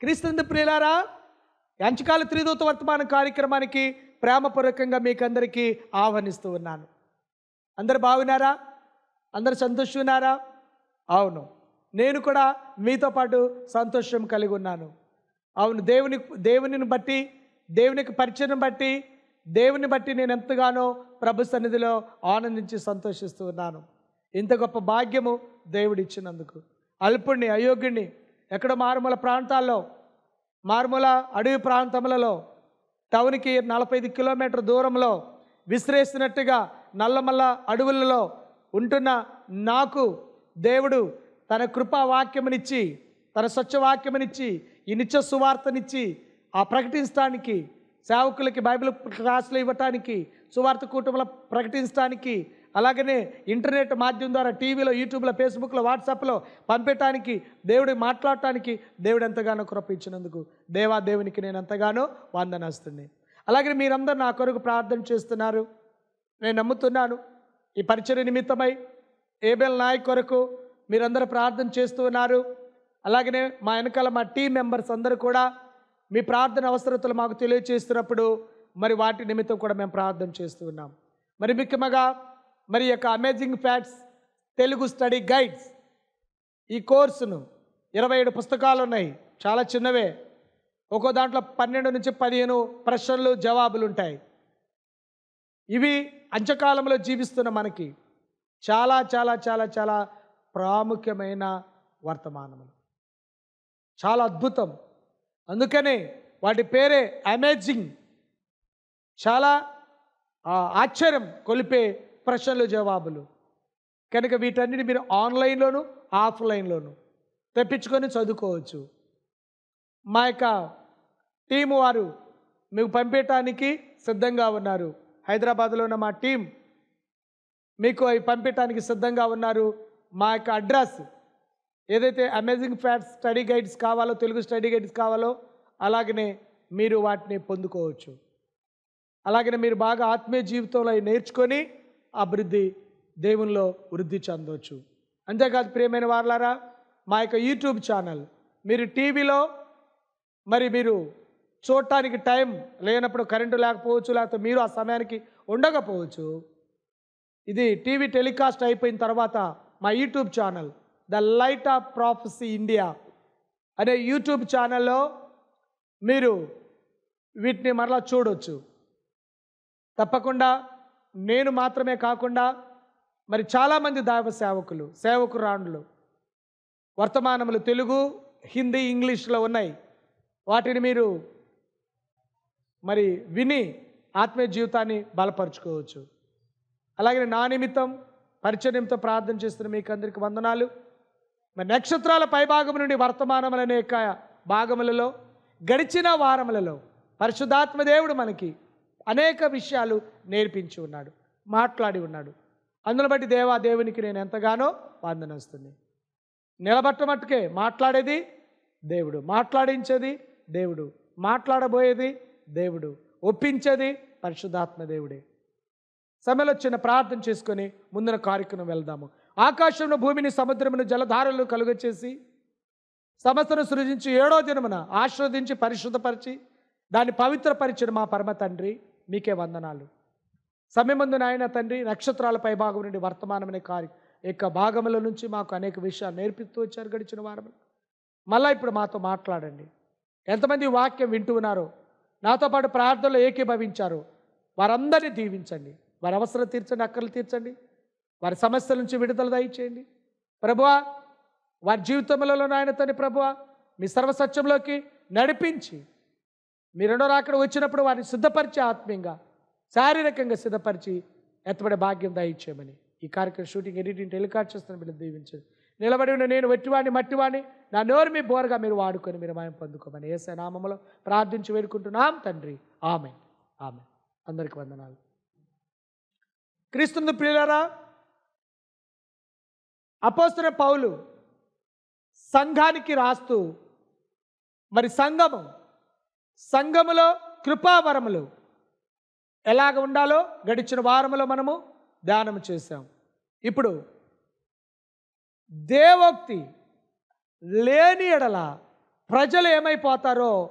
క్రీస్తుని ప్రియులారా ఎంచకాల త్రిదూత వర్తమాన కార్యక్రమానికి ప్రేమపూర్వకంగా మీకు అందరికీ ఆహ్వానిస్తూ ఉన్నాను. అందరు బాగున్నారా? అందరు సంతోషున్నారా? అవును. నేను కూడా మీతో పాటు సంతోషం కలిగి ఉన్నాను. అవును దేవుని దేవునిని బట్టి దేవునికి పరిచయం బట్టి దేవుని బట్టి నేను ఎంతగానో ప్రభు సన్నిధిలో ఆనందించి సంతోషిస్తూ ఉన్నాను. ఇంత గొప్ప భాగ్యము దేవుడిచ్చినందుకు. అల్పుణ్ణి అయోగ్యుణ్ణి ఎక్కడ మారుమూల ప్రాంతాల్లో మారుమూల అడవి ప్రాంతములలో టౌన్కి నలభై ఐదు కిలోమీటర్ దూరంలో విసిరేసినట్టుగా నల్లమల్ల అడవులలో ఉంటున్న నాకు దేవుడు తన కృపా వాక్యమునిచ్చి తన స్వచ్ఛ వాక్యమునిచ్చి ఈ నిత్య సువార్తనిచ్చి ఆ ప్రకటించడానికి సేవకులకి బైబిల్ క్లాసులు ఇవ్వటానికి సువార్త కూటముల ప్రకటించడానికి అలాగనే ఇంటర్నెట్ మాధ్యమం ద్వారా టీవీలో యూట్యూబ్లో ఫేస్బుక్లో వాట్సాప్లో పంపేటానికి దేవుడి మాట్లాడటానికి దేవుడు ఎంతగానో కృప ఇచ్చినందుకు దేవా దేవునికి నేను ఎంతగానో వందనేస్తుంది అలాగే మీరందరూ నా కొరకు ప్రార్థన చేస్తున్నారు. నేను నమ్ముతున్నాను. ఈ పరిచయ నిమిత్తమై ఏబెల్ నాయక్ కొరకు మీరందరూ ప్రార్థన చేస్తూ ఉన్నారు. అలాగనే మా వెనకాల మా టీం మెంబర్స్ అందరూ కూడా మీ ప్రార్థన అవసరతలు మాకు తెలియజేస్తున్నప్పుడు మరి వాటి నిమిత్తం కూడా మేము ప్రార్థన చేస్తూ ఉన్నాం. మరి ముఖ్యంగా మరి యొక్క amazing facts Telugu study guides ఈ కోర్సును ఇరవై ఏడు పుస్తకాలు ఉన్నాయి చాలా చిన్నవే. ఒక్కో దాంట్లో పన్నెండు నుంచి పదిహేను ప్రశ్నలు జవాబులు ఉంటాయి. ఇవి అంచకాలంలో జీవిస్తున్న మనకి చాలా చాలా చాలా చాలా ప్రాముఖ్యమైన వర్తమానములు. చాలా అద్భుతం. అందుకనే వాటి పేరే అమేజింగ్ చాలా ఆశ్చర్యం కొలిపే ప్రశ్నలు జవాబులు. కనుక వీటన్నిటి మీరు ఆన్లైన్లోను ఆఫ్లైన్లోను తెప్పించుకొని చదువుకోవచ్చు. మా యొక్క టీము వారు మీకు పంపించడానికి సిద్ధంగా ఉన్నారు. హైదరాబాద్లో ఉన్న మా టీం మీకు అవి పంపించడానికి సిద్ధంగా ఉన్నారు. మా యొక్క అడ్రస్ ఏదైతే అమేజింగ్ ఫ్యాట్స్ స్టడీ గైడ్స్ కావాలో తెలుగు స్టడీ గైడ్స్ కావాలో అలాగనే మీరు వాటిని పొందుకోవచ్చు. అలాగనే మీరు బాగా ఆత్మీయ జీవితంలో అవి నేర్చుకొని అభివృద్ధి దేవునిలో వృద్ధి చెందవచ్చు. అంతేకాదు ప్రియమైన వార్లారా మా యొక్క యూట్యూబ్ ఛానల్ మీరు టీవీలో మరి మీరు చూడటానికి టైం లేనప్పుడు కరెంటు లేకపోవచ్చు లేకపోతే మీరు ఆ సమయానికి ఉండకపోవచ్చు. ఇది టీవీ టెలికాస్ట్ అయిపోయిన తర్వాత మా YouTube channel the light of prophecy India అనే యూట్యూబ్ ఛానల్లో మీరు వీటిని మరలా చూడొచ్చు. తప్పకుండా నేను మాత్రమే కాకుండా మరి చాలామంది దైవ సేవకులు సేవకురాండ్లు వర్తమానములు తెలుగు హిందీ ఇంగ్లీష్లో ఉన్నాయి. వాటిని మీరు మరి విని ఆత్మీయ జీవితాన్ని బలపరుచుకోవచ్చు. అలాగే నా నిమిత్తం పరిచర్యంతో ప్రార్థన చేస్తున్న మీకు అందరికి వందనాలు. మరి నక్షత్రాల పైభాగం నుండి వర్తమానములనే యొక్క భాగములలో గడిచిన వారములలో పరిశుద్ధాత్మ దేవుడు మనకి అనేక విషయాలు నేర్పించి ఉన్నాడు మాట్లాడి ఉన్నాడు. అందును బట్టి దేవా దేవునికి నేను ఎంతగానో వాందనొస్తుంది నిలబట్ట మట్టుకే మాట్లాడేది దేవుడు మాట్లాడించేది దేవుడు మాట్లాడబోయేది దేవుడు ఒప్పించేది పరిశుద్ధాత్మ దేవుడే. సమయంలో చిన్న ప్రార్థన చేసుకొని ముందున కార్యక్రమం వెళ్దాము. ఆకాశంలో భూమిని సముద్రమును జలధారలు కలుగచేసి సమస్తను సృజించి ఏడో దినమున ఆశ్రవదించి పరిశుద్ధపరిచి దాన్ని పవిత్రపరిచిన మా పరమ తండ్రి మీకే వందనాలు. సమయమందు నాయన తండ్రి నక్షత్రాల పై భాగం నుండి వర్తమానమనే కార్య. యొక్క భాగముల నుంచి మాకు అనేక విషయాలు నేర్పిస్తూ వచ్చారు గడిచిన వారం మళ్ళీ ఇప్పుడు మాతో మాట్లాడండి. ఎంతమంది వాక్యం వింటూ ఉన్నారో నాతో పాటు ప్రార్థనలో ఏకీభవించారో వారందరినీ దీవించండి. వారి అవసరం తీర్చండి అక్కర్లు తీర్చండి. వారి సమస్యల నుంచి విడుదల దయచేయండి. ప్రభువా వారి జీవితంలో నాయన తండ్రి ప్రభువా మీ సర్వసత్యంలోకి నడిపించి మీ రెండో రాకడ వచ్చినప్పుడు వారిని సిద్ధపరిచి ఆత్మీయంగా శారీరకంగా సిద్ధపరిచి ఎత్తబడే భాగ్యం దయచేయమని. ఈ కార్యక్రమం షూటింగ్ ఎడిటింగ్ టెలికాస్ట్ చేస్తున్న బిడ్డ దీవించండి నిలబడి ఉన్న నేను వెట్టివాడిని మట్టివాడిని నా నోరు మీ బోరగా మీరు వాడుకొని మీరు మాయం పొందుకోమని ఏసే నామములో ప్రార్థించి వేడుకుంటున్నాం తండ్రి. ఆమె ఆమె అందరికి వందనాలు. క్రీస్తుని ప్రియులారా అపోస్తున్న పౌలు సంఘానికి రాస్తూ మరి సంఘము సంఘములో కృపావరములు ఎలాగ ఉండాలో గడిచిన వారములో మనము ధ్యానం చేశాం. ఇప్పుడు దేవోక్తి లేని ఎడల ప్రజలు ఏమైపోతారో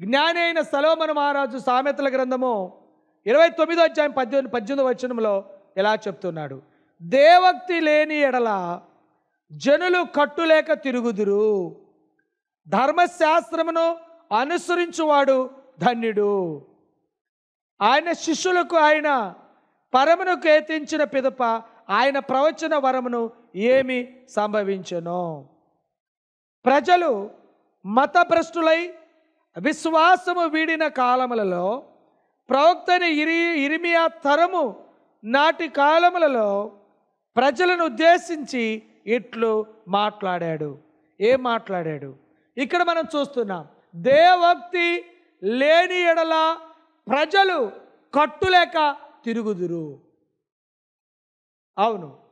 జ్ఞాని అయిన సలోమన మహారాజు సామెతల గ్రంథము ఇరవై తొమ్మిదో అధ్యాయం పద్దెనిమిది పద్దెనిమిది వచనంలో ఇలా చెప్తున్నాడు. దేవక్తి లేని ఎడల జనులు కట్టులేక తిరుగుదురు. ధర్మశాస్త్రమును అనుసరించువాడు ధన్యుడు. ఆయన శిష్యులకు ఆయన పరమును కేతించిన పిదప ఆయన ప్రవచన వరమును ఏమి సంభవించను. ప్రజలు మతభ్రష్టులై విశ్వాసము వీడిన కాలములలో ప్రవక్తని ఇరి ఇరిమియా తరము నాటి కాలములలో ప్రజలను ఉద్దేశించి ఇట్లు మాట్లాడాడు. ఏం మాట్లాడాడు? ఇక్కడ మనం చూస్తున్నాం. దేవక్తి లేని ఎడల ప్రజలు కట్టులేక తిరుగుదురు. అవును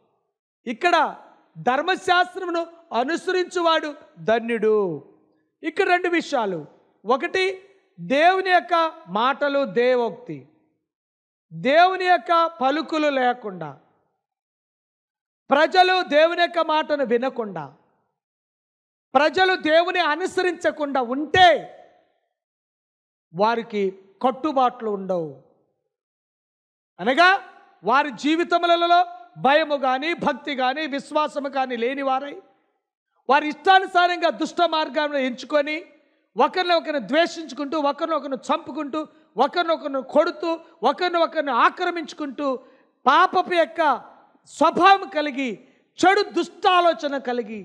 ఇక్కడ ధర్మశాస్త్రమును అనుసరించువాడు ధన్యుడు. ఇక్కడ రెండు విషయాలు. ఒకటి దేవుని యొక్క మాటలు దేవోక్తి. దేవుని యొక్క పలుకులు లేకుండా. ప్రజలు దేవుని యొక్క మాటను వినకుండా. ప్రజలు దేవుని అనుసరించకుండా ఉంటే వారికి కట్టుబాట్లు ఉండవు. అనగా వారి జీవితములలో భయము కానీ భక్తి కానీ విశ్వాసము కానీ లేని వారై వారి ఇష్టానుసారంగా దుష్ట మార్గాలను ఎంచుకొని ఒకరిని ఒకరిని ద్వేషించుకుంటూ ఒకరిని ఒకరిని చంపుకుంటూ ఒకరిని ఒకరిని కొడుతూ ఒకరిని ఒకరిని ఆక్రమించుకుంటూ పాపపు యొక్క స్వభావం కలిగి చెడు దుష్టాలోచన కలిగి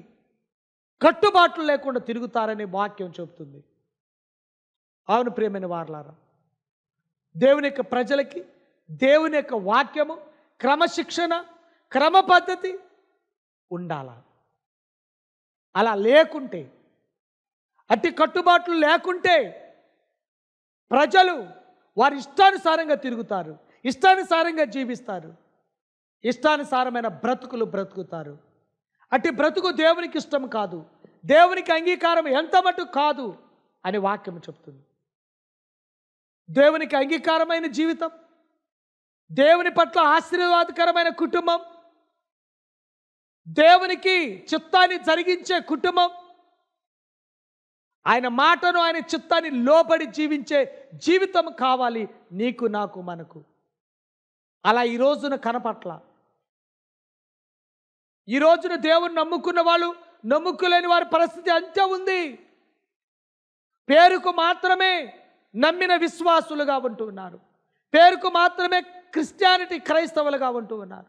కట్టుబాట్లు లేకుండా తిరుగుతారని వాక్యం చెబుతుంది. అవును ప్రియమైన వారలారా దేవుని యొక్క ప్రజలకి దేవుని యొక్క వాక్యము క్రమశిక్షణ క్రమ పద్ధతి ఉండాల? అలా లేకుంటే అట్టి కట్టుబాట్లు లేకుంటే ప్రజలు వారి ఇష్టానుసారంగా తిరుగుతారు ఇష్టానుసారంగా జీవిస్తారు ఇష్టానుసారమైన బ్రతుకులు బ్రతుకుతారు. అట్టి బ్రతుకు దేవునికి ఇష్టం కాదు. దేవునికి అంగీకారం ఎంత మటుకు కాదు అని వాక్యం చెప్తుంది. దేవునికి అంగీకారమైన జీవితం దేవుని పట్ల ఆశీర్వాదకరమైన కుటుంబం దేవునికి చిత్తాన్ని జరిగించే కుటుంబం ఆయన మాటను ఆయన చిత్తాన్ని లోబడి జీవించే జీవితం కావాలి నీకు నాకు మనకు. అలా ఈ రోజున కనపట్ల ఈ రోజున దేవుని నమ్ముకున్న వాళ్ళు నమ్ముకోలేని వారి పరిస్థితి అంతే ఉంది. పేరుకు మాత్రమే నమ్మిన విశ్వాసులుగా ఉంటూ ఉన్నారు. పేరుకు మాత్రమే క్రిస్టియానిటీ క్రైస్తవులుగా ఉంటూ ఉన్నారు.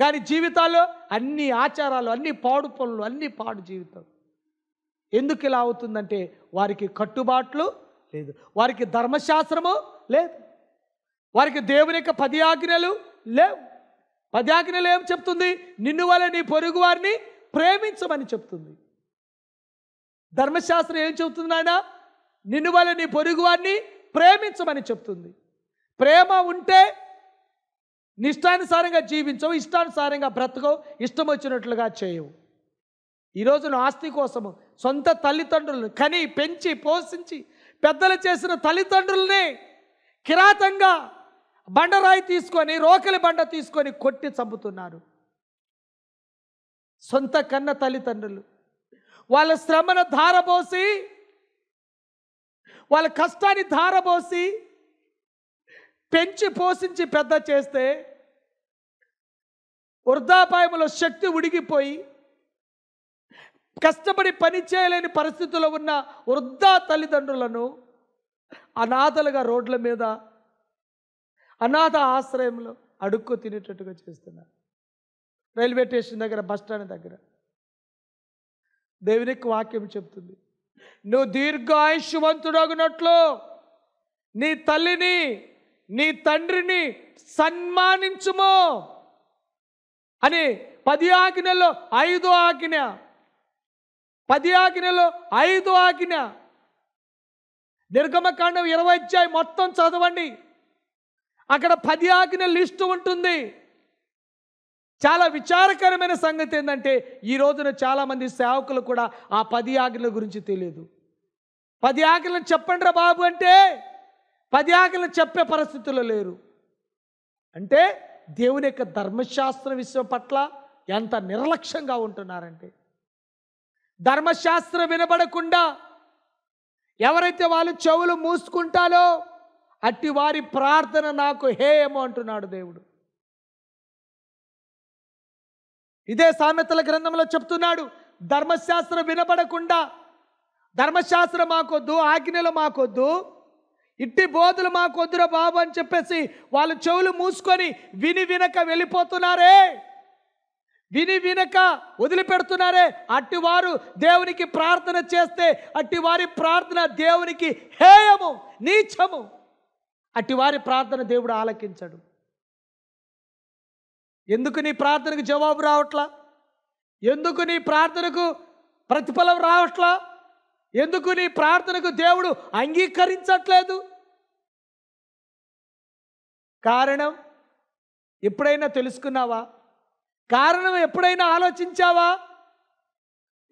కానీ జీవితాల్లో అన్ని ఆచారాలు అన్ని పాడు పనులు అన్ని పాడు జీవితం. ఎందుకు ఇలా అవుతుందంటే వారికి కట్టుబాట్లు లేదు. వారికి ధర్మశాస్త్రము లేదు. వారికి దేవుని యొక్క పది ఆజ్ఞలు లేవు. పది ఏం చెప్తుంది? నిన్ను వల్ల నీ పొరుగు వారిని ప్రేమించమని చెప్తుంది. ధర్మశాస్త్రం ఏం చెబుతుంది నాయన? నిన్ను వల్ల నీ పొరుగు వారిని ప్రేమించమని చెప్తుంది. ప్రేమ ఉంటే నిష్టానుసారంగా ఇష్టానుసారంగా జీవించవు ఇష్టానుసారంగా బ్రతకవు ఇష్టం వచ్చినట్లుగా చేయవు. ఈరోజు నువ్వు ఆస్తి కోసము సొంత తల్లిదండ్రులను కని పెంచి పోషించి పెద్దలు చేసిన తల్లిదండ్రులనే కిరాతంగా బండరాయి తీసుకొని రోకలి బండ తీసుకొని కొట్టి చంపుతున్నారు. సొంత కన్న తల్లిదండ్రులు. వాళ్ళ శ్రమను ధారపోసి వాళ్ళ కష్టాన్ని ధారపోసి పెంచి పోషించి పెద్ద చేస్తే వృద్ధాపాయంలో శక్తి ఉడిగిపోయి కష్టపడి పని చేయలేని పరిస్థితుల్లో ఉన్న వృద్ధా తల్లిదండ్రులను అనాథలుగా రోడ్ల మీద అనాథ ఆశ్రయంలో అడుక్కు తినేటట్టుగా చేస్తున్నారు. రైల్వే స్టేషన్ దగ్గర బస్ స్టాండ్ దగ్గర. దేవునికి వాక్యం చెప్తుంది. నువ్వు దీర్ఘాయుష్వంతుడగినట్లు నీ తల్లిని నీ తండ్రిని సన్మానించుము అని పది ఆజ్ఞలో ఐదు ఆజ్ఞ. పది ఆజ్ఞలో ఐదు ఆజ్ఞ. నిర్గమకాండం ఇరవై అధ్యాయం మొత్తం చదవండి. అక్కడ పది ఆజ్ఞ లిస్టు ఉంటుంది. చాలా విచారకరమైన సంగతి ఏంటంటే ఈ రోజున చాలామంది సేవకులు కూడా ఆ పది ఆజ్ఞల గురించి తెలియదు. పది ఆకలను చెప్పండిరా బాబు అంటే పది ఆకలను చెప్పే పరిస్థితుల్లో లేరు. అంటే దేవుని యొక్క ధర్మశాస్త్ర విషయం పట్ల ఎంత నిర్లక్ష్యంగా ఉంటున్నారంటే ధర్మశాస్త్రం వినబడకుండా ఎవరైతే వాళ్ళు చెవులు మూసుకుంటారో అట్టి వారి ప్రార్థన నాకు హేయము అంటున్నాడు దేవుడు. ఇదే సామెతల గ్రంథంలో చెప్తున్నాడు ధర్మశాస్త్రం వినబడకుండా ధర్మశాస్త్రం మాకొద్దు ఆజ్ఞలు మాకొద్దు ఇట్టి బోధలు మాకొద్దురా బాబు అని చెప్పేసి వాళ్ళు చెవులు మూసుకొని విని వినక వెళ్ళిపోతున్నారే. విని వినక వదిలిపెడుతున్నారే. అట్టి వారు దేవునికి ప్రార్థన చేస్తే అట్టి వారి ప్రార్థన దేవునికి హేయము నీచము. అట్టి వారి ప్రార్థన దేవుడు ఆలకించడు. ఎందుకు నీ ప్రార్థనకు జవాబు రావట్లా? ఎందుకు నీ ప్రార్థనకు ప్రతిఫలం రావట్లా? ఎందుకు నీ ప్రార్థనకు దేవుడు అంగీకరించట్లేదు? కారణం ఎప్పుడైనా తెలుసుకున్నావా? కారణం ఎప్పుడైనా ఆలోచించావా?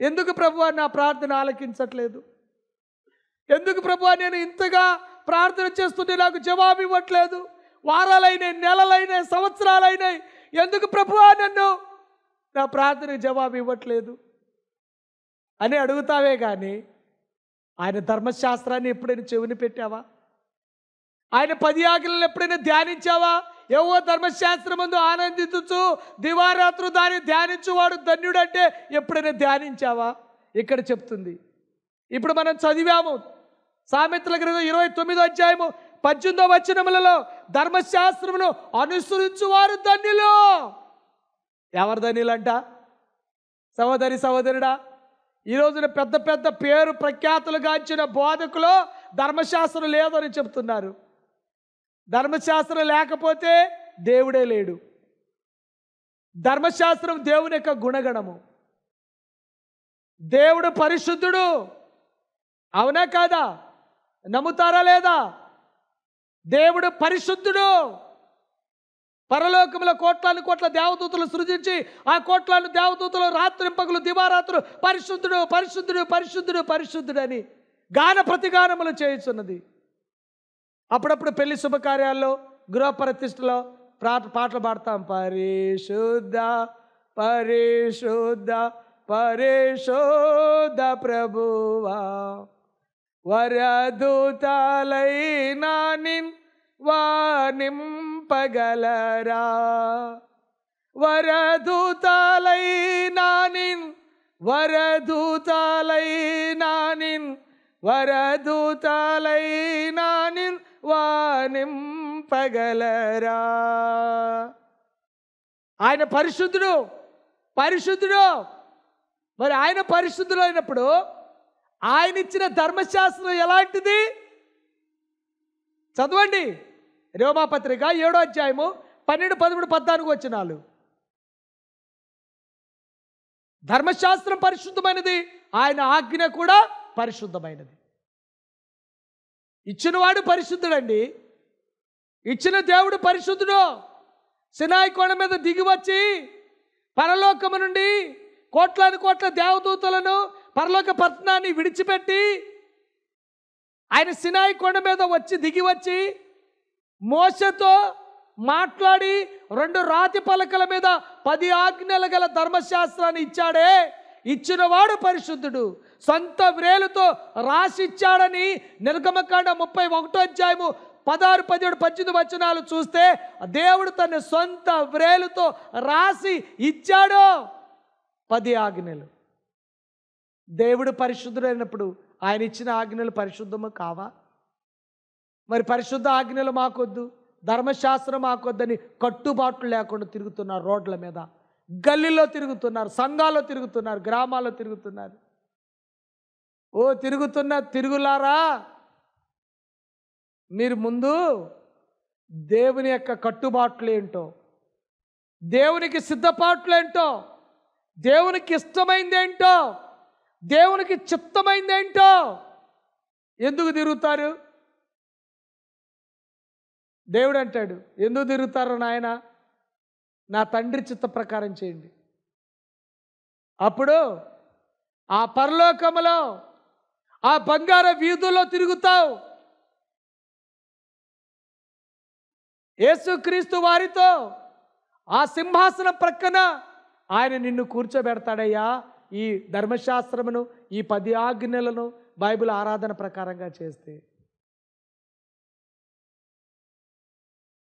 ఎందుకు ప్రభు నా ప్రార్థన ఆలకించట్లేదు? ఎందుకు ప్రభు నేను ఇంతగా ప్రార్థన చేస్తుంటే నాకు జవాబు ఇవ్వట్లేదు. వారాలైనాయి నెలలైనాయి సంవత్సరాలైనాయి. ఎందుకు ప్రభు నన్ను? నా ప్రార్థనకు జవాబు ఇవ్వట్లేదు. అని అడుగుతావే కానీ ఆయన ధర్మశాస్త్రాన్ని ఎప్పుడైనా చెవిని పెట్టావా? ఆయన పది ఆకలను ఎప్పుడైనా ధ్యానించావా? ఏవో ధర్మశాస్త్రం ముందు ఆనందించు దివారాత్రు దాన్ని ధ్యానించువాడు ధన్యుడంటే ఎప్పుడైనా ధ్యానించావా? ఇక్కడ చెప్తుంది. ఇప్పుడు మనం చదివాము సామెతల గ్రంథం ఇరవై తొమ్మిదో అధ్యాయము పద్దెనిమిదో వచనములలో ధర్మశాస్త్రమును అనుసరించువారు ధన్యులు. ఎవరు ధన్యులంట? సహోదరి సహోదరుడా ఈ రోజున పెద్ద పెద్ద పేరు ప్రఖ్యాతులు గాంచిన బోధకులు ధర్మశాస్త్రం లేదని చెప్తున్నారు. ధర్మశాస్త్రం లేకపోతే దేవుడే లేడు. ధర్మశాస్త్రం దేవుని యొక్క గుణగణము. దేవుడు పరిశుద్ధుడు. అవునా కాదా? నమ్ముతారా లేదా? దేవుడు పరిశుద్ధుడు. పరలోకంలో కోట్లాను కోట్ల దేవదూతలు సృజించి ఆ కోట్లాను దేవదూతలు రాత్రింపగులు దివారాత్రులు పరిశుద్ధుడు పరిశుద్ధుడు పరిశుద్ధుడు పరిశుద్ధుడు అని గాన ప్రతిగానములు చేయుచున్నది. అప్పుడప్పుడు పెళ్ళి శుభకార్యాల్లో గృహ ప్రతిష్టలో పాట పాటలు పాడతాం. పరిశుద్ధ పరిశుద్ధ పరిశుద్ధ ప్రభువా. వరదూతలైనా నిన్ వానింపగలరా? వరదూతలైనా నిన్ వరదూతలైనా నిన్ వరదూతలైనా నిన్ వానింపగలరా? ఆయన పరిశుద్ధుడు పరిశుద్ధుడు. మరి ఆయన పరిశుద్ధుడు అయినప్పుడు ఆయన ఇచ్చిన ధర్మశాస్త్రం ఎలాంటిది? చదవండి. రోమాపత్రిక ఏడో అధ్యాయము పన్నెండు పదమూడు పద్నాలుగు వచ్చినాలు ధర్మశాస్త్రం పరిశుద్ధమైనది ఆయన ఆజ్ఞ కూడా పరిశుద్ధమైనది. ఇచ్చినవాడు పరిశుద్ధుడండి. ఇచ్చిన దేవుడు పరిశుద్ధుడు. సినాయి కోణ మీద దిగి వచ్చి పరలోకము నుండి కోట్లాది కోట్ల దేవదూతలను పరలోక పట్టణాన్ని విడిచిపెట్టి ఆయన సినాయి కొండ మీద వచ్చి దిగి వచ్చి మోసతో మాట్లాడి రెండు రాతి పలకల మీద పది ఆజ్ఞలు గల ధర్మశాస్త్రాన్ని ఇచ్చాడే. ఇచ్చినవాడు పరిశుద్ధుడు. సొంత వ్రేలుతో రాసిచ్చాడని నిర్గమకాండ ముప్పై ఒకటో అధ్యాయము పదహారు పదిహేడు పద్దెనిమిది వచనాలు చూస్తే దేవుడు తన సొంత వ్రేలుతో రాసి ఇచ్చాడు. పది ఆజ్ఞలు. దేవుడు పరిశుద్ధుడైనప్పుడు ఆయన ఇచ్చిన ఆజ్ఞలు పరిశుద్ధము కావా? మరి పరిశుద్ధ ఆజ్ఞలు మాకొద్దు ధర్మశాస్త్రం మాకొద్దని కట్టుబాట్లు లేకుండా తిరుగుతున్నారు రోడ్ల మీద. గల్లీలో తిరుగుతున్నారు సంఘాల్లో తిరుగుతున్నారు గ్రామాల్లో తిరుగుతున్నారు. ఓ తిరుగుతున్న తిరుగులారా మీరు ముందు దేవుని యొక్క కట్టుబాట్లు ఏంటో దేవునికి సిద్ధపాట్లు ఏంటో దేవునికి ఇష్టమైందేంటో దేవునికి చిత్తమైందేంటో ఎందుకు తిరుగుతారు? దేవుడు అంటాడు ఎందుకు తిరుగుతారు నాయన? నా తండ్రి చిత్త ప్రకారం చేయండి. అప్పుడు ఆ పరలోకములో ఆ బంగార వీధుల్లో తిరుగుతావు. యేసుక్రీస్తు వారితో ఆ సింహాసనం ప్రక్కన ఆయన నిన్ను కూర్చోబెడతాడయ్యా. ఈ ధర్మశాస్త్రమును ఈ పది ఆజ్ఞలను బైబిల్ ఆరాధన ప్రకారంగా చేస్తే.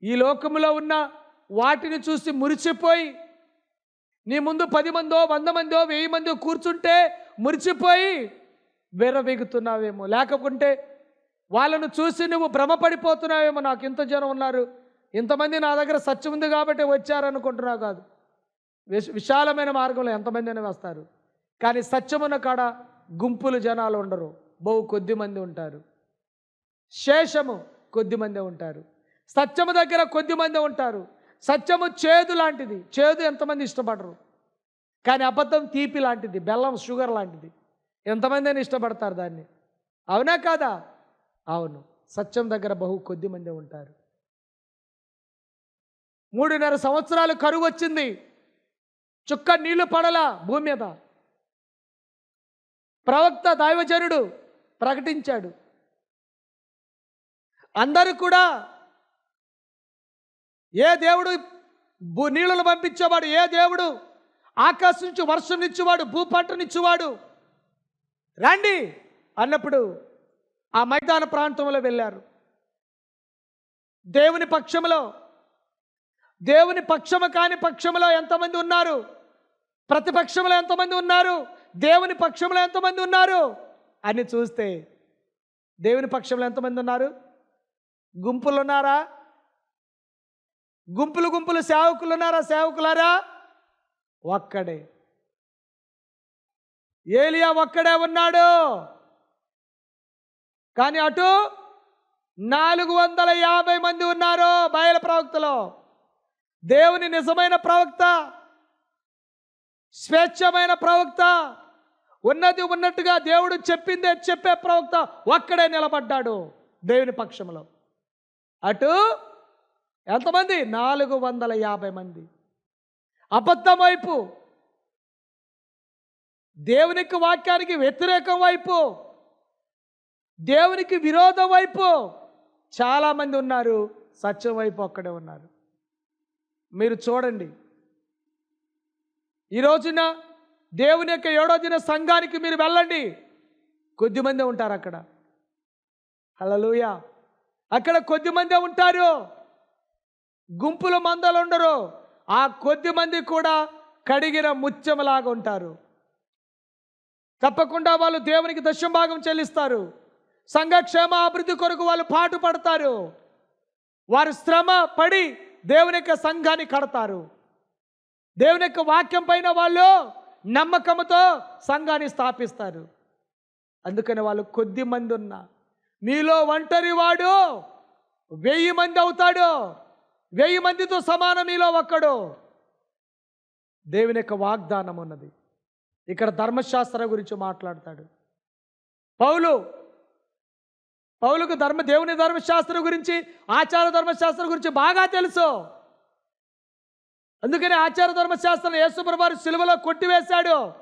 ఈ లోకములో ఉన్న వాటిని చూసి మురిచిపోయి నీ ముందు పది మందో వంద మందో వెయ్యి మందో కూర్చుంటే మురిచిపోయి విర్రవీగుతున్నావేమో. లేకుంటే వాళ్ళను చూసి నువ్వు భ్రమపడిపోతున్నావేమో. నాకు ఇంత జనం ఉన్నారు. ఇంతమంది నా దగ్గర సత్యం ఉంది కాబట్టి వచ్చారనుకుంటున్నావు కాదు. విశాలమైన మార్గంలో ఎంతమంది అయినా వస్తారు. కానీ సత్యమున కాడ గుంపులు జనాలు ఉండరు. బహు కొద్ది మంది ఉంటారు. శేషము కొద్ది మందే ఉంటారు. సత్యము దగ్గర కొద్ది మందే ఉంటారు. సత్యము చేదు లాంటిది. చేదు ఎంతమంది ఇష్టపడరు. కానీ అబద్ధం తీపి లాంటిది. బెల్లం షుగర్ లాంటిది. ఎంతమంది అయినా ఇష్టపడతారు దాన్ని. అవునా కాదా? అవును. సత్యం దగ్గర బహు కొద్ది మందే ఉంటారు. మూడున్నర సంవత్సరాలు కరువు వచ్చింది. చుక్క నీళ్ళు పడలా భూమి మీద. ప్రవక్త దైవజనుడు ప్రకటించాడు. అందరూ కూడా ఏ దేవుడు భూ నీళ్ళను పంపించేవాడు ఏ దేవుడు ఆకాశం నుంచి వర్షం ఇచ్చేవాడు భూ రండి అన్నప్పుడు ఆ మైదాన ప్రాంతంలో వెళ్ళారు. దేవుని పక్షములో దేవుని పక్షము కాని పక్షములో ఎంతమంది ఉన్నారు? ప్రతిపక్షంలో ఎంతమంది ఉన్నారు? దేవుని పక్షంలో ఎంతమంది ఉన్నారు? అని చూస్తే దేవుని పక్షంలో ఎంతమంది ఉన్నారు? గుంపులు ఉన్నారా గుంపులు గుంపులు సేవకులు ఉన్నారా సేవకులారా? ఒక్కడే. ఏలియా ఒక్కడే ఉన్నాడు. కానీ అటు నాలుగు వందల యాభై మంది ఉన్నారు బయల ప్రవక్తలో. దేవుని నిజమైన ప్రవక్త. స్వేచ్ఛమైన ప్రవక్త. ఉన్నది ఉన్నట్టుగా దేవుడు చెప్పిందే చెప్పే ప్రవక్త ఒక్కడే నిలబడ్డాడు దేవుని పక్షంలో. అటు ఎంతమంది? నాలుగు వందల యాభై మంది. అబద్ధం వైపు దేవునికి వాక్యానికి వ్యతిరేకం వైపు దేవునికి విరోధం వైపు చాలామంది ఉన్నారు సత్యం వైపు ఒక్కడే ఉన్నారు. మీరు చూడండి. ఈ రోజున దేవుని యొక్క ఏడో దిన సంఘానికి మీరు వెళ్ళండి. కొద్దిమందే ఉంటారు అక్కడ. హలలుయ అక్కడ కొద్దిమందే ఉంటారు. గుంపుల మందలు ఉండరు ఆ కొద్దిమంది కూడా కడిగిన ముత్యంలాగా ఉంటారు. తప్పకుండా వాళ్ళు దేవునికి దశంభాగం చెల్లిస్తారు. సంఘక్షేమ అభివృద్ధి కొరకు వాళ్ళు పాటు పడతారు వారు శ్రమ పడి దేవుని యొక్క సంఘాన్ని కడతారు. దేవుని యొక్క వాక్యం పైన వాళ్ళు నమ్మకంతో సంఘాన్ని స్థాపిస్తారు. అందుకని వాళ్ళు కొద్ది మంది ఉన్నా. మీలో ఒంటరి వాడు వెయ్యి మంది అవుతాడు. వెయ్యి మందితో సమానం మీలో ఒక్కడు. దేవుని యొక్క వాగ్దానం ఉన్నది. ఇక్కడ ధర్మశాస్త్రం గురించి మాట్లాడతాడు. పౌలు పౌలుకు ధర్మ దేవుని ధర్మశాస్త్రం గురించి ఆచార ధర్మశాస్త్రం గురించి బాగా తెలుసు. అందుకని ఆచార ధర్మశాస్త్రం యేసుప్రభారు సిలువలో కొట్టివేశాడు.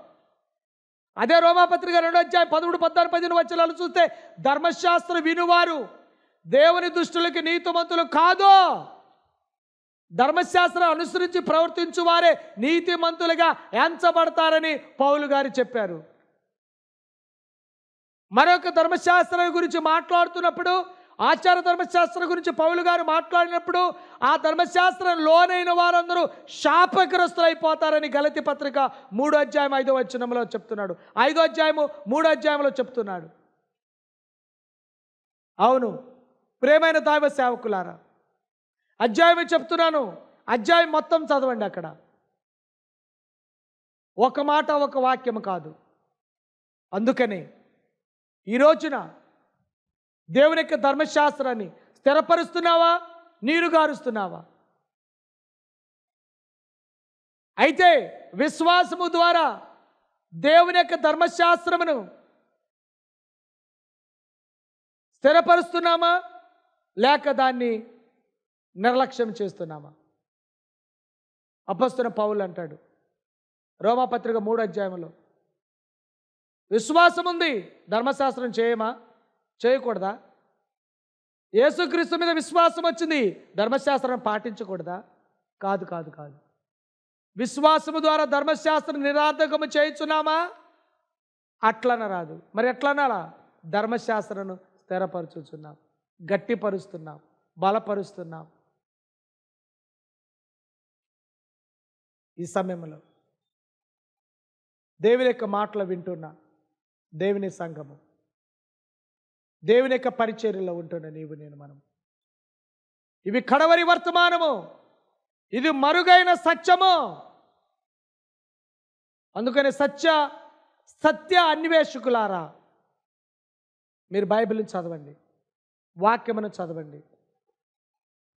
అదే రోమాపత్రిక రెండో అధ్యాయం పదమూడు పద్నాలుగు పదిహేను వచ్చలాలు చూస్తే ధర్మశాస్త్రం వినువారు. దేవుని దుష్టులకి నీతిమంతులు కాదు. ధర్మశాస్త్రం అనుసరించి ప్రవర్తించు వారే నీతిమంతులుగా ఎంచబడతారని పౌలు గారు చెప్పారు. మరొక ధర్మశాస్త్రం గురించి మాట్లాడుతున్నప్పుడు ఆచార ధర్మశాస్త్రం గురించి పౌలు గారు మాట్లాడినప్పుడు ఆ ధర్మశాస్త్రం లోనైన వారందరూ శాపగ్రస్తులైపోతారని గలతి పత్రిక మూడో అధ్యాయం ఐదో వచనంలో చెప్తున్నాడు. ఐదో అధ్యాయము మూడో అధ్యాయంలో చెప్తున్నాడు. అవును ప్రేమైన దైవ సేవకులారా అధ్యాయమే చెప్తున్నాను. అధ్యాయం మొత్తం చదవండి అక్కడ. ఒక మాట ఒక వాక్యం కాదు. అందుకని ఈ రోజున దేవుని యొక్క ధర్మశాస్త్రాన్ని స్థిరపరుస్తున్నావా? నీరు గారుస్తున్నావా? అయితే విశ్వాసము ద్వారా దేవుని యొక్క ధర్మశాస్త్రమును స్థిరపరుస్తున్నామా? లేక దాన్ని నిర్లక్ష్యం చేస్తున్నామా? అపస్తున్న పౌలు అంటాడు రోమాపత్రిక మూడు అధ్యాయంలో విశ్వాసం ఉంది ధర్మశాస్త్రం చేయమా? చేయకూడదా? యేసుక్రీస్తు మీద విశ్వాసం వచ్చింది. ధర్మశాస్త్రం పాటించకూడదా? కాదు కాదు కాదు. విశ్వాసము ద్వారా ధర్మశాస్త్రం నిరాధకము చేయించున్నామా? అట్లన రాదు. మరి ఎట్లనాలా? ధర్మశాస్త్రను స్థిరపరచుచున్నాం. గట్టిపరుస్తున్నాం. బలపరుస్తున్నాం. ఈ సమయంలో దేవుని యొక్క మాటలు వింటున్నా దేవుని సంఘము దేవుని యొక్క పరిచర్యలో ఉంటున్న నీవు నేను మనం ఇవి కడవరి వర్తమానము. ఇది మరుగైన సత్యము. అందుకని సత్య సత్య అన్వేషకులారా మీరు బైబిల్ని చదవండి వాక్యమును చదవండి.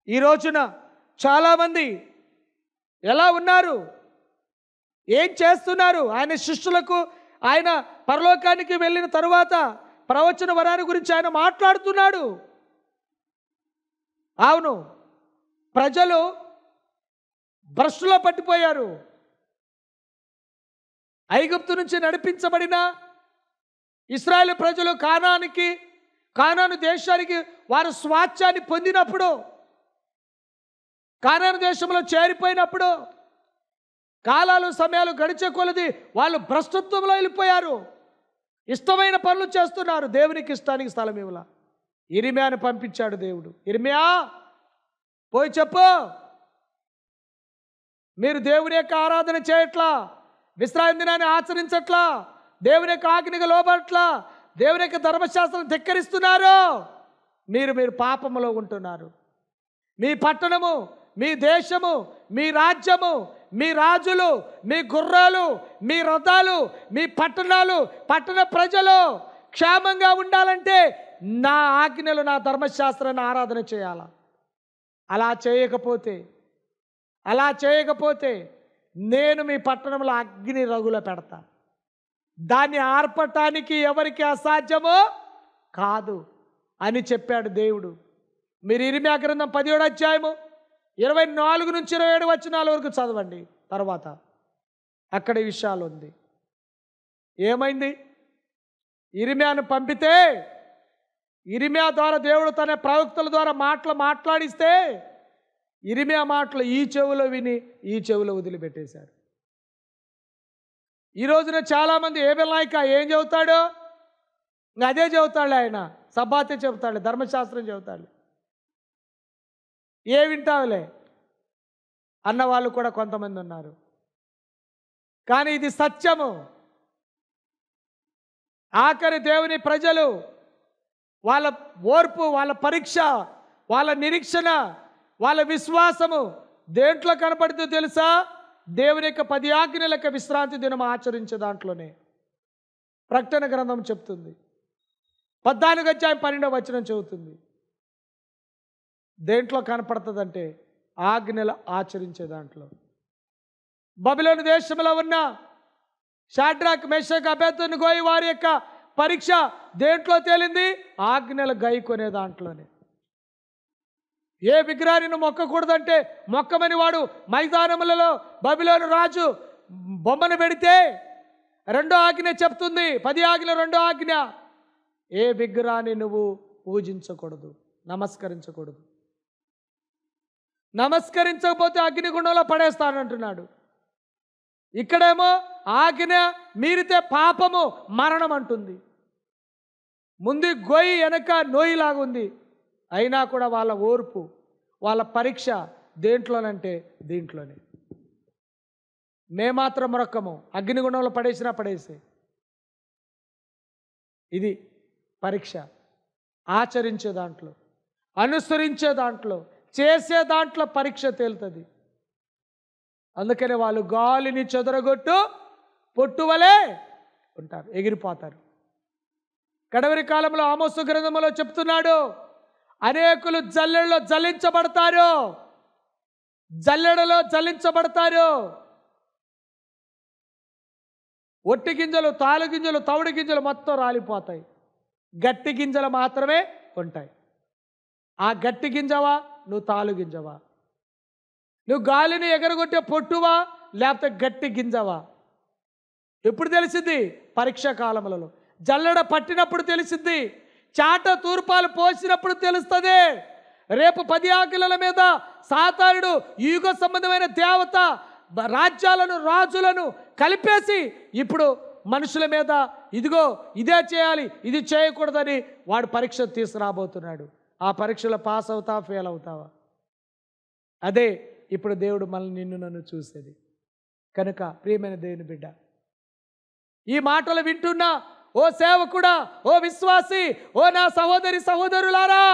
ఈ రోజున చాలామంది ఎలా ఉన్నారు? ఏం చేస్తున్నారు? ఆయన శిష్యులకు ఆయన పరలోకానికి వెళ్ళిన తరువాత ప్రవచన వరాన్ని గురించి ఆయన మాట్లాడుతున్నాడు. అవును ప్రజలు భ్రష్టులో పట్టిపోయారు. ఐగుప్తు నుంచి నడిపించబడిన ఇస్రాయేల్ ప్రజలు కానానికి కానాను దేశానికి వారు స్వాచ్ఛాన్ని పొందినప్పుడు కానాను దేశంలో చేరిపోయినప్పుడు కాలాలు సమయాలు గడిచే కొలది వాళ్ళు భ్రష్టత్వంలో వెళ్ళిపోయారు. ఇష్టమైన పనులు చేస్తున్నారు. దేవునికి ఇష్టానికి స్థలం ఇవ్వలా. ఇరిమియాను పంపించాడు దేవుడు. ఇరిమ్యా పోయి చెప్పు. మీరు దేవుని యొక్క ఆరాధన చేయట్లా? విశ్రాంతి దినాన్ని ఆచరించట్లా? దేవుని యొక్క ఆగ్నిక లోబట్లా దేవుని యొక్క ధర్మశాస్త్రం ధిక్కరిస్తున్నారు? మీరు మీరు పాపములో ఉంటున్నారు. మీ పట్టణము మీ దేశము మీ రాజ్యము మీ రాజులు మీ గుర్రాలు మీ రథాలు మీ పట్టణాలు పట్టణ ప్రజలు క్షేమంగా ఉండాలంటే నా ఆజ్ఞలు నా ధర్మశాస్త్రాన్ని ఆరాధన చేయాల? అలా చేయకపోతే అలా చేయకపోతే నేను మీ పట్టణంలో అగ్ని రగుల పెడతా. దాన్ని ఆర్పటానికి ఎవరికి అసాధ్యమో కాదు అని చెప్పాడు దేవుడు. మీరు ఇరిమి గ్రంథం పదిహేడు అధ్యాయము ఇరవై నాలుగు నుంచి ఇరవై ఏడు వచ్చినాల వరకు చదవండి. తర్వాత అక్కడ విషయాలు ఉంది. ఏమైంది? ఇరిమ్యాను పంపితే ఇరిమ్యా ద్వారా దేవుడు తన ప్రవక్తల ద్వారా మాటలు మాట్లాడిస్తే ఇరిమ్యా మాటలు ఈ చెవులో విని ఈ చెవులో వదిలిపెట్టేశారు. ఈ రోజున చాలామంది ఏ నాయక ఏం చెబుతాడు? అదే చెబుతాడు ఆయన. సబాతే చెబుతాడు ధర్మశాస్త్రం చెబుతాడు. ఏ వింటావులే? అన్న వాళ్ళు కూడా కొంతమంది ఉన్నారు. కానీ ఇది సత్యము. ఆఖరి దేవుని ప్రజలు వాళ్ళ ఓర్పు వాళ్ళ పరీక్ష వాళ్ళ నిరీక్షణ వాళ్ళ విశ్వాసము దేంట్లో కనపడుతుందో తెలుసా? దేవుని యొక్క పది ఆజ్ఞల యొక్క విశ్రాంతి దినం ఆచరించే దాంట్లోనే. ప్రకటన గ్రంథం చెప్తుంది. పద్నాలుగు అధ్యాయం పన్నెండవ వచనం చెబుతుంది. దేంట్లో కనపడుతుందంటే ఆజ్ఞలు ఆచరించే దాంట్లో. బబిలోని దేశంలో ఉన్న షాడ్రాక్ మెషక్ అభ్యర్థుని గోయి వారి యొక్క పరీక్ష దేంట్లో తేలింది? ఆజ్ఞలు గై కొనే దాంట్లోనే. ఏ విగ్రహాన్ని మొక్కకూడదంటే మొక్కమని వాడు మైదానములలో బబిలోని రాజు బొమ్మను పెడితే రెండో ఆజ్ఞ చెప్తుంది. పది ఆజ్ఞ రెండో ఆజ్ఞ. ఏ విగ్రహాన్ని నువ్వు పూజించకూడదు నమస్కరించకూడదు. నమస్కరించకపోతే అగ్నిగుండంలో పడేస్తానంటున్నాడు. ఇక్కడేమో ఆజ్ఞ మీరితే పాపము మరణం అంటుంది. ముందు గొయ్యి వెనక నోయిలాగా ఉంది అయినా కూడా వాళ్ళ ఓర్పు వాళ్ళ పరీక్ష దేంట్లోనంటే దీంట్లోనే. మేమాత్రం మొరక్కము అగ్నిగుండంలో పడేసినా పడేసే. ఇది పరీక్ష. ఆచరించే దాంట్లో అనుసరించే దాంట్లో చేసే దాంట్లో పరీక్ష తేలుతుంది. అందుకనే వాళ్ళు గాలిని చెదరగొట్టు పొట్టువలే ఉంటారు ఎగిరిపోతారు. కడవరి కాలంలో ఆమోసు గ్రంథంలో చెప్తున్నాడు అనేకులు జల్లెడలో జల్లించబడతారు జల్లెడలో జల్లించబడతారు. ఒట్టి గింజలు తాలు గింజలు తవుడు గింజలు మొత్తం రాలిపోతాయి. గట్టి గింజలు మాత్రమే ఉంటాయి ఆ గట్టి గింజవా? నువ్వు తాలు గింజవా? నువ్వు గాలిని ఎగరగొట్టే పొట్టువా? లేకపోతే గట్టి గింజవా? ఎప్పుడు తెలిసింది? పరీక్ష కాలములలో. జల్లెడ పట్టినప్పుడు తెలిసింది. చాట తూర్పాలు పోసినప్పుడు తెలుస్తుంది. రేపు పది ఆకిలల మీద సాతానుడు యుగ సంబంధమైన దేవత రాజ్యాలను రాజులను కలిపేసి ఇప్పుడు మనుషుల మీద ఇదిగో ఇదే చేయాలి ఇది చేయకూడదని వాడు పరీక్ష తీసుకురాబోతున్నాడు ఆ పరీక్షలో పాస్ అవుతావా ఫెయిల్ అవుతావా? అదే ఇప్పుడు దేవుడు మనల్ని నిన్ను నన్ను చూసేది. కనుక ప్రియమైన దేవుని బిడ్డ ఈ మాటలు వింటున్నా ఓ సేవకుడా ఓ విశ్వాసి ఓ నా సహోదరి సహోదరులారా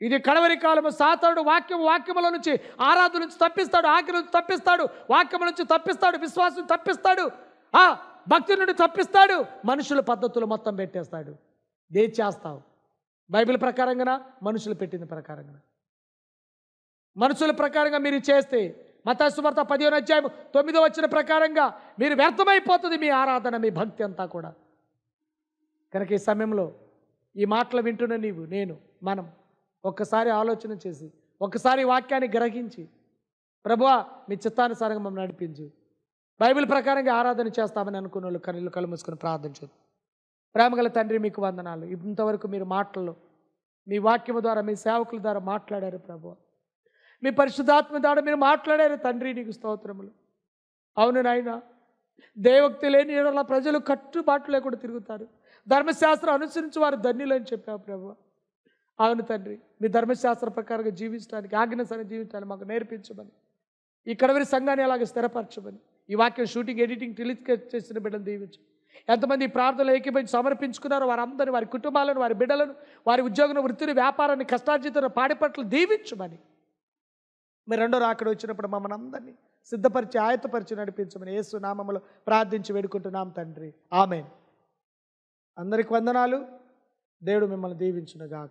ఇది కడవరి కాలము సాతానుడు వాక్యం వాక్యముల నుంచి ఆరాధన నుంచి తప్పిస్తాడు ఆకలి నుంచి తప్పిస్తాడు వాక్యం నుంచి తప్పిస్తాడు విశ్వాసం తప్పిస్తాడు ఆ భక్తి నుండి తప్పిస్తాడు మనుషుల పద్ధతులు మొత్తం పెట్టేస్తాడు. దేని చేస్తావు? బైబిల్ ప్రకారంగా మనుషులు పెట్టిన ప్రకారంగా మనుషుల ప్రకారంగా మీరు చేస్తే మతస్సువార్త పదిహేను అధ్యాయం తొమ్మిదో వచ్చిన ప్రకారంగా మీరు వ్యర్థమైపోతుంది మీ ఆరాధన మీ భక్తి అంతా కూడా. కనుక ఈ సమయంలో ఈ మాటలు వింటున్న నీవు నేను మనం ఒక్కసారి ఆలోచన చేసి ఒక్కసారి వాక్యాన్ని గ్రహించి ప్రభువా మీ చిత్తానుసారంగా మమ్మల్ని నడిపించు. బైబిల్ ప్రకారంగా ఆరాధన చేస్తామని అనుకున్న వాళ్ళు కళ్ళు కళ్ళు మూసుకొని ప్రార్థించదు ప్రేమగల తండ్రి మీకు వందనాలు. ఇంతవరకు మీరు మాటలు మీ వాక్యము ద్వారా మీ సేవకుల ద్వారా మాట్లాడారు ప్రభు. మీ పరిశుద్ధాత్మ ద్వారా మీరు మాట్లాడారు తండ్రి నీకు స్తోత్రములు. అవును నాయన దేవక్తి లేని ఎడల ప్రజలు కట్టుబాటు లేకుండా తిరుగుతారు. ధర్మశాస్త్రం అనుసరించి వారు ధన్యులని చెప్పావు ప్రభు. అవును తండ్రి మీ ధర్మశాస్త్ర ప్రకారంగా జీవించడానికి ఆజ్ఞాసాన్ని జీవించడానికి మాకు నేర్పించమని ఈ కడవరి సంఘాన్ని అలాగే స్థిరపరచమని ఈ వాక్యం షూటింగ్ ఎడిటింగ్ రిలీజ్ చేసిన బిడ్డను దీవించు ఎంతమంది ప్రార్థనలు ఏకీపించి సమర్పించుకున్నారో వారందరినీ వారి కుటుంబాలను వారి బిడ్డలను వారి ఉద్యోగం వృత్తిని వ్యాపారాన్ని కష్టార్జితను పాడిపట్లు దీవించమని. మీరు రెండో రాకడ వచ్చినప్పుడు మమ్మల్ని అందరినీ సిద్ధపరిచి ఆయతపరిచి నడిపించమని యేసు నామములో ప్రార్థించి వేడుకుంటున్నాం తండ్రి. ఆమె అందరికి వందనాలు. దేవుడు మిమ్మల్ని దీవించునుగాక.